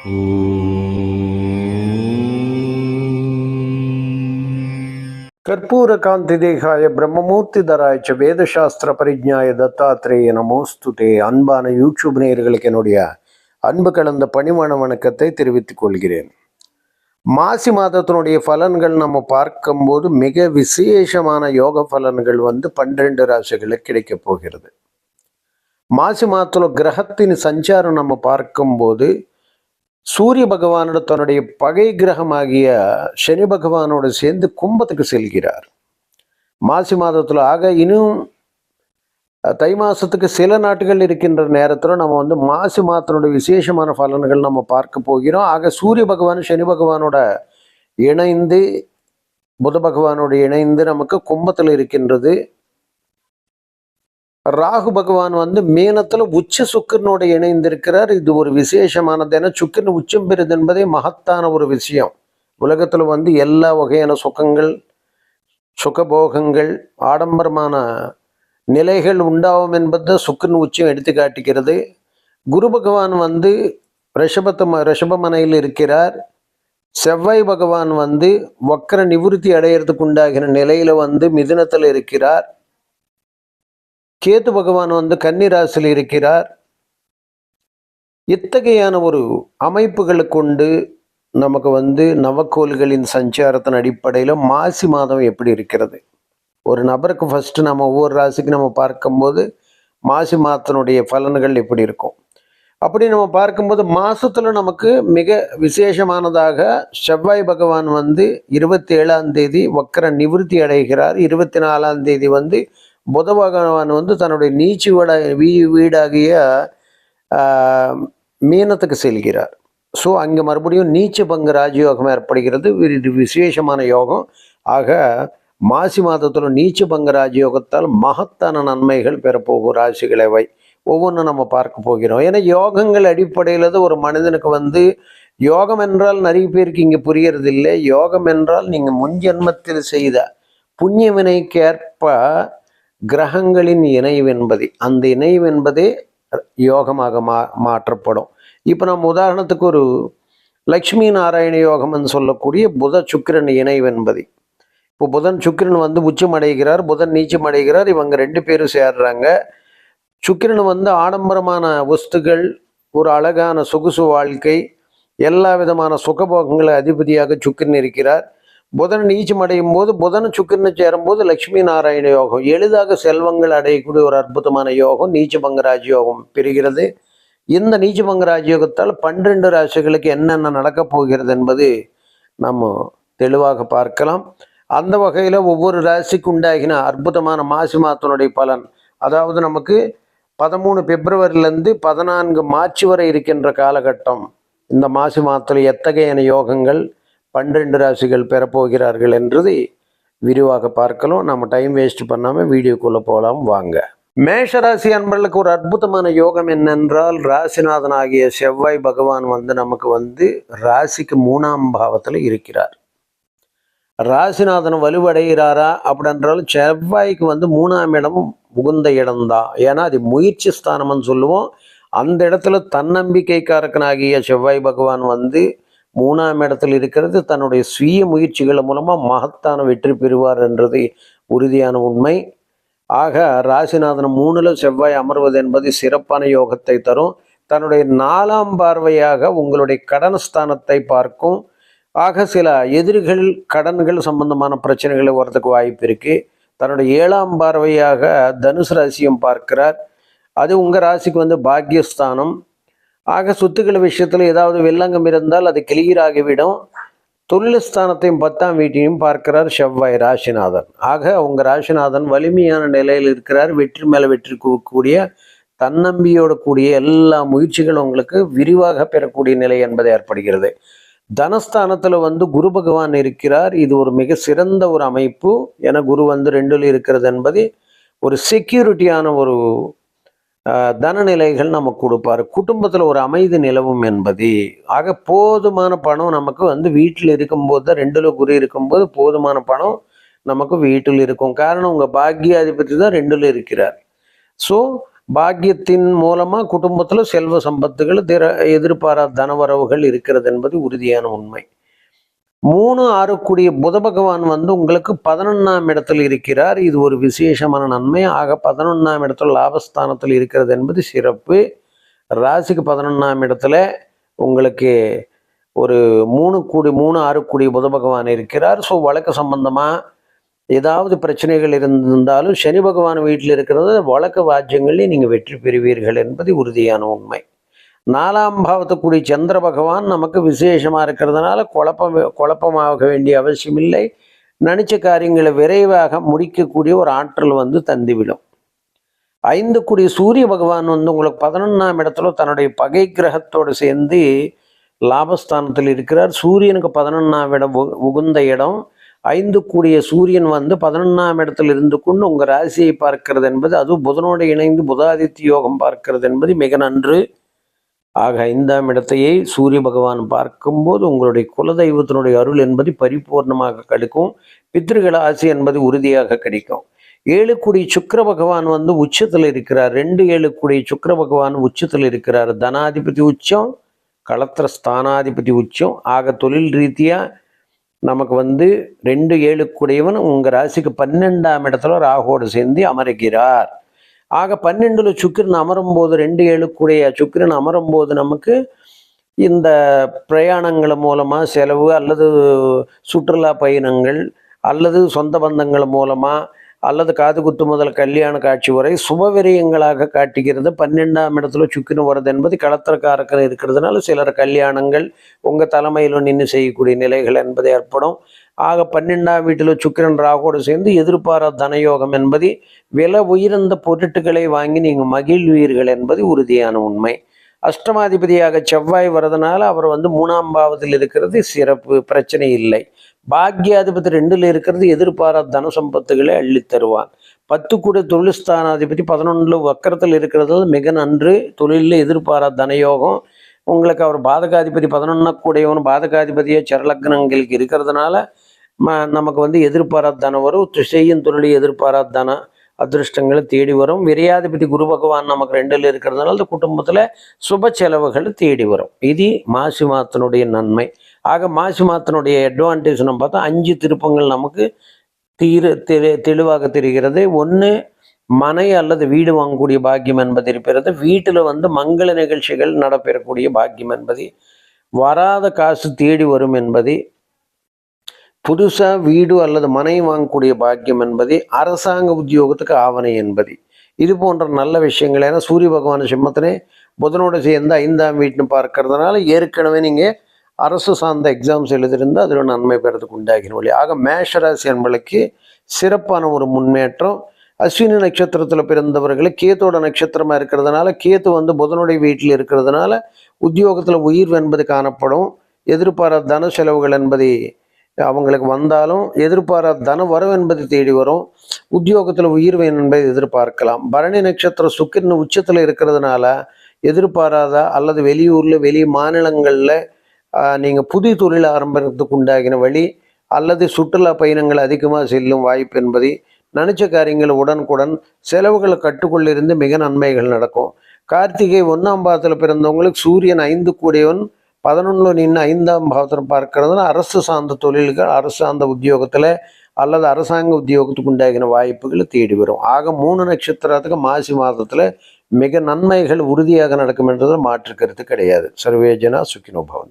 கர்பூர காந்தி தேகாய பிரம்மமூர்த்தி தராய்ச்ச வேதசாஸ்திர பரிஜாய தத்தாத்ரேய நமோஸ்து தே அன்பான யூடியூப் நேயர்களுக்கு என்னுடைய அன்பு கலந்த பணிமான வணக்கத்தை தெரிவித்துக் கொள்கிறேன். மாசி மாதத்தினுடைய பலன்கள் நம்ம பார்க்கும்போது மிக விசேஷமான யோக பலன்கள் வந்து பன்னிரெண்டு ராசிகளுக்கு கிடைக்கப் போகிறது. மாசி மாதத்தில் கிரகத்தின் சஞ்சாரம் நம்ம பார்க்கும்போது சூரிய பகவானோட தன்னுடைய பகை கிரகமாகிய சனி பகவானோடு சேர்ந்து கும்பத்துக்கு செல்கிறார். மாசி மாதத்தில் ஆக இன்னும் தை மாசத்துக்கு சில நாட்கள் இருக்கின்ற நேரத்தில் நம்ம வந்து மாசி மாதத்தினுடைய விசேஷமான பலன்கள் நம்ம பார்க்க போகிறோம். ஆக சூரிய பகவான் சனி பகவானோட இணைந்து புத பகவானோடு இணைந்து நமக்கு கும்பத்தில் இருக்கின்றது. ராகு பகவான் வந்து மீனத்துல உச்ச சுக்கிரனோட இணைந்திருக்கிறார். இது ஒரு விசேஷமானது. ஏன்னா சுக்கிரன் உச்சம் பெறுது என்பதே மகத்தான ஒரு விஷயம். உலகத்துல வந்து எல்லா வகையான சுகங்கள் சுகபோகங்கள் ஆடம்பரமான நிலைகள் உண்டாகும் என்பதை சுக்கிரன் உச்சம் எடுத்து காட்டுகிறது குரு பகவான் வந்து ரிஷபத்து ரிஷபமனையில் இருக்கிறார். செவ்வாய் பகவான் வந்து வக்கர நிவிருத்தி அடையிறதுக்கு உண்டாகிற நிலையில வந்து மிதுனத்தில் இருக்கிறார். கேது பகவான் வந்து கன்னிராசியில் இருக்கிறார். இத்தகையான ஒரு அமைப்புகளை கொண்டு நமக்கு வந்து நவக்கோள்களின் சஞ்சாரத்தின் அடிப்படையில் மாசி மாதம் எப்படி இருக்கிறது? ஒரு நபருக்கு ஃபர்ஸ்ட் நம்ம ஒவ்வொரு ராசிக்கு நம்ம பார்க்கும்போது மாசி மாதத்தினுடைய பலன்கள் எப்படி இருக்கும்? அப்படி நம்ம பார்க்கும்போது மாசத்துல நமக்கு மிக விசேஷமானதாக செவ்வாய் பகவான் வந்து இருபத்தி ஏழாம் தேதி வக்கர நிவிருத்தி அடைகிறார். இருபத்தி நாலாம் தேதி வந்து புத பகவான் வந்து தன்னுடைய நீச்சு வீடாக வீ வீடாகிய மீனத்துக்கு செல்கிறார். ஸோ அங்கே மறுபடியும் நீச்ச பங்கு ராஜயோகம் ஏற்படுகிறது. இது விசேஷமான யோகம். ஆக மாசி மாதத்தில் நீச்ச பங்கு ராஜயோகத்தால் மகத்தான நன்மைகள் பெறப்போகும் ராசிகளை ஒவ்வொன்றும் நம்ம பார்க்க போகிறோம். ஏன்னா யோகங்கள் அடிப்படையில் தான் ஒரு மனிதனுக்கு வந்து யோகம் என்றால் நிறைய பேருக்கு இங்கே புரியறது இல்லை யோகம் என்றால் நீங்கள் முன்ஜென்மத்தில் செய்த புண்ணியவினைக்கேற்ப கிரகங்களின் கிரகங்களின் இணைவென்பது அந்த இணைவென்பதே யோகமாக மா மாற்றப்படும். இப்போ நம்ம உதாரணத்துக்கு ஒரு லக்ஷ்மி நாராயண யோகம்னு சொல்லக்கூடிய புத சுக்கிரன் இணைவென்பது. இப்போ புதன் சுக்கிரன் வந்து உச்சம் அடைகிறார் புதன் நீச்சம் அடைகிறார் இவங்க ரெண்டு பேரும் சேர்றாங்க. சுக்கிரன் வந்து ஆடம்பரமான வஸ்துகள் ஒரு அழகான சொகுசு வாழ்க்கை எல்லா விதமான சுகபோகங்களை அதிபதியாக சுக்கிரன் இருக்கிறார். புதன் நீச்சம் அடையும் போது புதன் சுக்கிரனை சேரும்போது லட்சுமி நாராயண யோகம். எளிதாக செல்வங்கள் அடையக்கூடிய ஒரு அற்புதமான யோகம் நீச்சபங்க ராஜயோகம் பெறுகிறது. இந்த நீச்சபங்க ராஜயோகத்தால் பன்னிரண்டு ராசிகளுக்கு என்னென்ன நடக்கப் போகிறது என்பது நம்ம தெளிவாக பார்க்கலாம். அந்த வகையில் ஒவ்வொரு ராசிக்கு உண்டாகின அற்புதமான மாசி மாதத்தினுடைய பலன். அதாவது நமக்கு பதிமூணு பிப்ரவரியிலேருந்து பதினான்கு மார்ச் வரை இருக்கின்ற காலகட்டம். இந்த மாசி மாதத்தில் எத்தகையான யோகங்கள் பன்னிரெண்டு ராசிகள் பெறப்போகிறார்கள் என்றது விரிவாக பார்க்கலாம். நம்ம டைம் வேஸ்ட் பண்ணாமல் வீடியோக்குள்ளே போகலாம் வாங்க. மேஷராசி அன்பர்களுக்கு ஒரு அற்புதமான யோகம் என்னென்றால் ராசிநாதன் ஆகிய செவ்வாய் பகவான் வந்து நமக்கு வந்து ராசிக்கு மூணாம் பாவத்தில் இருக்கிறார். ராசிநாதன் வலுவடைகிறாரா அப்படின்றாலும் செவ்வாய்க்கு வந்து மூணாம் இடம் உகுந்த இடம்தான். ஏன்னா அது முயற்சி ஸ்தானம்னு சொல்லுவோம். அந்த இடத்துல தன்னம்பிக்கைக்காரக்கனாகிய செவ்வாய் பகவான் வந்து மூணாம் இடத்தில் இருக்கிறது. தன்னுடைய சுய முயற்சிகள் மூலமாக மகத்தான வெற்றி பெறுவார் என்றது உறுதியான உண்மை. ஆக ராசிநாதன் மூணுல செவ்வாய் அமர்வது என்பது சிறப்பான யோகத்தை தரும். தன்னுடைய நாலாம் பார்வையாக உங்களுடைய கடன் ஸ்தானத்தை பார்க்கும். ஆக சில எதிரிகள் கடன்கள் சம்பந்தமான பிரச்சனைகளை வரதுக்கு வாய்ப்பு இருக்கு. தன்னுடைய ஏழாம் பார்வையாக தனுசு ராசியும் பார்க்கிறார். அது உங்கள் ராசிக்கு வந்து பாக்கியஸ்தானம். ஆக சொத்துக்கள் விஷயத்தில் ஏதாவது வெள்ளங்கம் இருந்தால் அது கிளியராகிவிடும். தொழில் ஸ்தானத்தையும் பத்தாம் வீட்டையும் பார்க்கிறார் செவ்வாய் ராசிநாதன். ஆக அவங்க ராசிநாதன் வலிமையான நிலையில் இருக்கிறார். வெற்றி மேலே வெற்றி கூடிய தன்னம்பியோடு கூடிய எல்லா முயற்சிகளும் உங்களுக்கு விரிவாக பெறக்கூடிய நிலை என்பது ஏற்படுகிறது. தனஸ்தானத்தில் வந்து குரு பகவான் இருக்கிறார். இது ஒரு மிக சிறந்த ஒரு அமைப்பு. என குரு வந்து ரெண்டில் இருக்கிறது என்பது ஒரு செக்யூரிட்டியான ஒரு தனநிலைகள் நமக்கு கொடுப்பாரு. குடும்பத்தில் ஒரு அமைதி நிலவும் என்பது. ஆக போதுமான பணம் நமக்கு வந்து வீட்டில் இருக்கும்போது தான் ரெண்டுல குறி இருக்கும்போது போதுமான பணம் நமக்கு வீட்டில் இருக்கும். காரணம் உங்கள் பாக்கியாதிபதி தான் ரெண்டுல இருக்கிறார். ஸோ பாக்கியத்தின் மூலமாக குடும்பத்தில் செல்வ சம்பத்துகள் திற எதிர்பாராத தனவரவுகள் இருக்கிறது என்பது உறுதியான உண்மை. மூணு ஆறுக்குடிய புத பகவான் வந்து உங்களுக்கு பதினொன்றாம் இடத்தில் இருக்கிறார். இது ஒரு விசேஷமான நன்மை. ஆக பதினொன்றாம் இடத்தில் லாபஸ்தானத்தில் இருக்கிறது என்பது சிறப்பு. ராசிக்கு பதினொன்றாம் இடத்துல உங்களுக்கு ஒரு மூணு கூடி மூணு ஆறு கூடிய புத பகவான் இருக்கிறார். ஸோ வழக்கு சம்பந்தமாக ஏதாவது பிரச்சனைகள் இருந்திருந்தாலும் சனி பகவான் வீட்டில் இருக்கிறது வழக்கு வாஜ்யங்களில் நீங்கள் வெற்றி பெறுவீர்கள் என்பது உறுதியான உண்மை. நாலாம் பாவத்துக்குடி சந்திர பகவான் நமக்கு விசேஷமாக இருக்கிறதுனால குழப்பம் குழப்பமாக வேண்டிய அவசியம் இல்லை நினைச்ச காரியங்களை விரைவாக முடிக்கக்கூடிய ஒரு ஆற்றல் வந்து தந்துவிடும். ஐந்து கூடிய சூரிய பகவான் வந்து உங்களுக்கு பதினொன்றாம் இடத்துல தன்னுடைய பகை கிரகத்தோடு சேர்ந்து லாபஸ்தானத்தில் இருக்கிறார். சூரியனுக்கு பதினொன்றாம் இடம் உகுந்த இடம். ஐந்து கூடிய சூரியன் வந்து பதினொன்றாம் இடத்தில் இருந்து கொண்டு உங்கள் ராசியை பார்க்கிறது என்பது அதுவும் புதனோடு இணைந்து புதாதித்ய யோகம் பார்க்கிறது என்பது மிக நன்று. ஆக ஐந்தாம் இடத்தையே சூரிய பகவான் பார்க்கும்போது உங்களுடைய குலதெய்வத்தினுடைய அருள் என்பது பரிபூர்ணமாக கிடைக்கும். பித்ருகள் ஆசி என்பது உறுதியாக கிடைக்கும். ஏழு குடி பகவான் வந்து உச்சத்தில் இருக்கிறார். ரெண்டு ஏழு குடி பகவான் உச்சத்தில் இருக்கிறார். தனாதிபதி உச்சம் களத்திர ஸ்தானாதிபதி உச்சம். ஆக தொழில் ரீதியாக நமக்கு வந்து ரெண்டு ஏழு உங்கள் ராசிக்கு பன்னெண்டாம் இடத்துல ராகோடு சேர்ந்து அமருகிறார். ஆக பன்னெண்டுல சுக்கிரன் அமரும் போது ரெண்டு ஏழுக்குடைய கூடிய சுக்கிரன் அமரும் போது நமக்கு இந்த பிரயாணங்கள் மூலமாக செலவு அல்லது சுற்றுலா பயணங்கள் அல்லது சொந்த பந்தங்கள் மூலமாக அல்லது காது குத்து முதல் கல்யாண காட்சி வரை சுபவிரியங்களாக காட்டுகிறது. பன்னெண்டாம் இடத்துல சுக்கிரன் வருது என்பது களத்திரக்காரக்கர் இருக்கிறதுனால சிலர் கல்யாணங்கள் உங்கள் தலைமையில் நின்று செய்யக்கூடிய நிலைகள் என்பது ஏற்படும். ஆக பன்னெண்டாம் வீட்டில் சுக்கிரன் ராகோடு சேர்ந்து எதிர்பாரா தனயோகம் என்பது விலை உயர்ந்த பொருட்களை வாங்கி நீங்கள் மகிழ்வீர்கள் என்பது உறுதியான உண்மை. அஷ்டமாதிபதியாக செவ்வாய் வரதுனால அவர் வந்து மூணாம் பாவத்தில் இருக்கிறது சிறப்பு பிரச்சனை இல்லை. பாக்யாதிபதி ரெண்டுல இருக்கிறது எதிர்பாராத தன சம்பத்துகளை அள்ளி தருவான் பத்து கூட தொழில் ஸ்தானாதிபதி பதினொன்றில் வக்கரத்தில் இருக்கிறது மிக நன்று. தொழிலில் எதிர்பாராத தனயோகம். உங்களுக்கு அவர் பாதகாதிபதி பதினொன்னா கூடையவன் பாதகாதிபதியாக சரலக்னங்களுக்கு இருக்கிறதுனால ம நமக்கு வந்து எதிர்பாராத தனம் வரும். து- செய்யும் தொழிலை எதிர்பாராத தன அதிர்ஷ்டங்களை தேடி வரும். விரையாதிபதி குரு பகவான் நமக்கு ரெண்டில் இருக்கிறதுனால இந்த குடும்பத்தில் சுப செலவுகள் தேடி வரும். இது மாசி மாதத்தினுடைய நன்மை. ஆக மாசி மாதத்தினுடைய அட்வான்டேஜ் நம்ம பார்த்தா அஞ்சு திருப்பங்கள் நமக்கு தீர தெளி தெளிவாக தெரிகிறது. ஒன்று மனை அல்லது வீடு வாங்கக்கூடிய பாக்கியம் என்பது இருக்கிறது. வீட்டில் வந்து மங்கள நிகழ்ச்சிகள் நடைபெறக்கூடிய பாக்கியம் என்பது வராத காசு தேடி வரும் என்பது புதுசாக வீடு அல்லது மனை வாங்கக்கூடிய பாக்கியம் என்பது அரசாங்க உத்தியோகத்துக்கு ஆவணை என்பது. இது போன்ற நல்ல விஷயங்கள். ஏன்னா சூரிய பகவான் சிம்மத்தினே புதனோடு சேர்ந்து ஐந்தாம் வீட்டுன்னு பார்க்கறதுனால ஏற்கனவே நீங்கள் அரசு சார்ந்த எக்ஸாம்ஸ் எழுதியிருந்தால் அதில் நன்மை பெறதுக்கு உண்டாகின வழி ஆக மேஷராசி என்பளுக்கு சிறப்பான ஒரு முன்னேற்றம். அஸ்வினி நட்சத்திரத்தில் பிறந்தவர்கள் கேத்தோட நட்சத்திரமாக இருக்கிறதுனால கேத்து வந்து புதனுடைய வீட்டில் இருக்கிறதுனால உத்தியோகத்தில் உயிர்வு என்பது காணப்படும். எதிர்பாராத தன செலவுகள் என்பதை அவங்களுக்கு வந்தாலும் எதிர்பாராத தன வரவு என்பது தேடி வரும். உத்தியோகத்தில் உயிர்வு என்பதை எதிர்பார்க்கலாம். பரணி நட்சத்திரம் சுக்கிரன் உச்சத்தில் இருக்கிறதுனால எதிர்பாராத அல்லது வெளியூரில் வெளி மாநிலங்களில் நீங்கள் புதிய தொழில் ஆரம்பிக்கிறதுக்கு உண்டாகின வழி அல்லது சுற்றுலா பயணங்கள் அதிகமாக செல்லும் வாய்ப்பு என்பதை நினச்ச காரியங்கள் உடனுக்குடன் செலவுகளை கட்டுக்குள்ளிருந்து மிக நன்மைகள் நடக்கும். கார்த்திகை ஒன்றாம் பாவத்தில் பிறந்தவங்களுக்கு சூரியன் ஐந்து கூடியவன் பதினொன்றில் நின்று ஐந்தாம் பாவத்தில் பார்க்கறதுனா அரசு சார்ந்த தொழில்கள் அரசு சார்ந்த உத்தியோகத்தில் அல்லது அரசாங்க உத்தியோகத்துக்கு உண்டாகின வாய்ப்புகளை தேடி வரும். ஆக மூணு நட்சத்திரத்துக்கு மாசி மாதத்தில் மிக நன்மைகள் உறுதியாக நடக்கும் என்றதில் மாற்று கருத்து கிடையாது. சர்வேஜனா சுக்கினோபவ